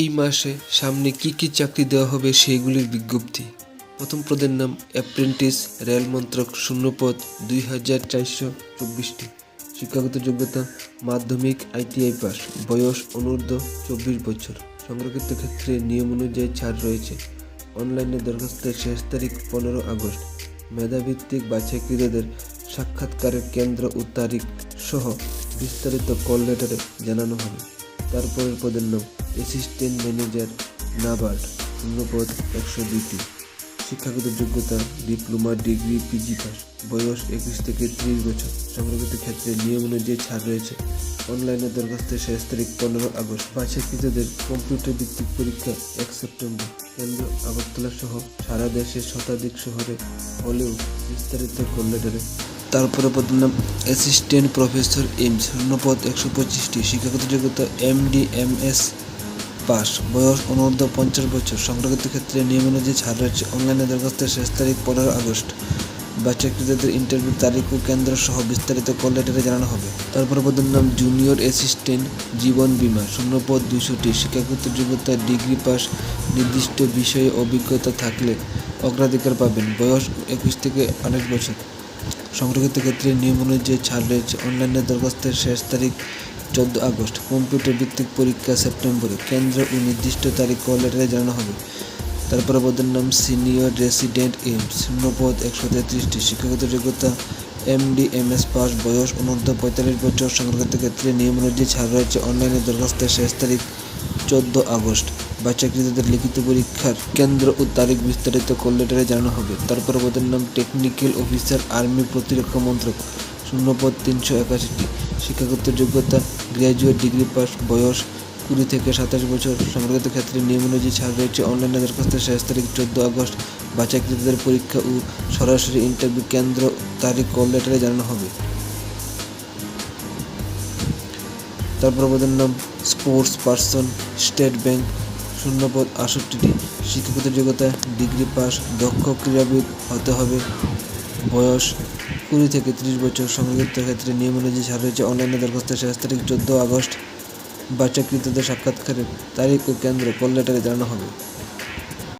এই মাসে সামনে কি কি চাকরি দেওয়া হবে সেগুলির বিজ্ঞপ্তি। প্রথম পদের নাম অ্যাপ্রেন্টিস রেল মন্ত্রক শূন্য পদ দুই হাজার চারশো চব্বিশটি। শিক্ষাগত যোগ্যতা মাধ্যমিক আইটিআই পাস। বয়স অনূর্ধ্ব চব্বিশ বছর। সংরক্ষিত ক্ষেত্রে নিয়ম অনুযায়ী ছাড় রয়েছে। অনলাইনে দরখাস্তের শেষ তারিখ পনেরো আগস্ট। মেধাভিত্তিক বাছাইকৃতদের সাক্ষাৎকারের কেন্দ্র ও তারিখ সহ বিস্তারিত কল লেটারে জানানো হবে। তারপরের পদের নাম অ্যাসিস্ট্যান্ট ম্যানেজার নাবার্ড শূন্য পদ একশো দুইটি। শিক্ষাগত যোগ্যতা, ডিপ্লোমা, ডিগ্রি, পিজি পাস। বয়স একুশ থেকে ত্রিশ বছর। সংরক্ষিত ক্ষেত্রে নিয়ম অনুযায়ী ছাড় রয়েছে। অনলাইনে দরখাস্তের শেষ তারিখ পনেরো আগস্ট। বাছাইকৃতদের কম্পিউটার ভিত্তিক পরীক্ষা এক সেপ্টেম্বর। কেন্দ্র আগরতলা সহ সারা দেশের শতাধিক শহরে হলেও বিস্তারিত কল লেটারে তারপরে পদের নাম অ্যাসিস্ট্যান্ট প্রফেসর এইমস শূন্যপদ একশো পঁচিশটি। শিক্ষাগত যোগ্যতা M D M MS pass. বয়স অনূর্ধ্ব পঞ্চাশ বছর। সংরক্ষিত ক্ষেত্রে নিয়ম অনুযায়ী ছাড় রয়েছে, অনলাইনে দরখাস্তের শেষ তারিখ পনেরো আগস্ট। বাচ্চাকৃতদের ইন্টারভিউ তারিখ ও কেন্দ্র সহ বিস্তারিত কল লেটারে জানানো হবে। তারপর পদের নাম জুনিয়র অ্যাসিস্ট্যান্ট জীবন বীমা। শূন্যপদ দুশোটি শিক্ষাগত যোগ্যতা ডিগ্রি পাস নির্দিষ্ট বিষয়ে অভিজ্ঞতা থাকলে অগ্রাধিকার পাবেন। বয়স একুশ থেকে আঠাশ বছর। সংরক্ষিত ক্ষেত্রে নিয়ম অনুযায়ী ছাড় রয়েছে, অনলাইনে দরখাস্তের শেষ তারিখ চোদ্দ আগস্ট, কম্পিউটার ভিত্তিক পরীক্ষা সেপ্টেম্বরে কেন্দ্র ও নির্দিষ্ট তারিখ কল লেটারে জানানো হবে। তারপরে পদের নাম সিনিয়র রেসিডেন্ট এইমস। শূন্যপদ একশো তেত্রিশটি। শিক্ষাগত যোগ্যতা, এমডি, এমএস পাস বয়স অনূর্ধ্ব পঁয়তাল্লিশ বছর। সংরক্ষিত ক্ষেত্রে নিয়ম অনুযায়ী ছাড় রয়েছে। অনলাইনে দরখাস্তের শেষ তারিখ চোদ্দ আগস্ট। বাচ্চাকৃতদের লিখিত পরীক্ষার কেন্দ্র ও তারিখ বিস্তারিত কল লেটারে জানানো হবে। তারপরে পদের নাম টেকনিক্যাল অফিসার, আর্মি প্রতিরক্ষা মন্ত্রক। শূন্যপদ তিনশো একাশিটি। শিক্ষাগত যোগ্যতা গ্র্যাজুয়েট ডিগ্রি পাস বয়স, কুড়ি থেকে সাতাশ বছর সংরক্ষিত ক্ষেত্রে নিয়ম অনুযায়ী ছাড় রয়েছে। অনলাইনে দরখাস্তের শেষ তারিখ চোদ্দ আগস্ট। বাচ্চাকৃতদের পরীক্ষা ও সরাসরি ইন্টারভিউ কেন্দ্র তারিখ কল লেটারে জানানো হবে। তারপর পদের নাম স্পোর্টস পার্সন স্টেট ব্যাংক শূন্যপদ আষট্টিটি শিক্ষাগত যোগ্যতা ডিগ্রি পাস দক্ষ ক্রীড়াবিদ হতে হবে। বয়স কুড়ি থেকে ত্রিশ বছর সংযুক্ত ক্ষেত্রে নিয়ম অনুযায়ী ছাড় রয়েছে অনলাইনে দরখাস্তের শেষ। তারিখ চোদ্দ আগস্ট বাচ্চাকৃতদের সাক্ষাৎকারের তারিখ ও কেন্দ্র কল লেটারে জানানো হবে?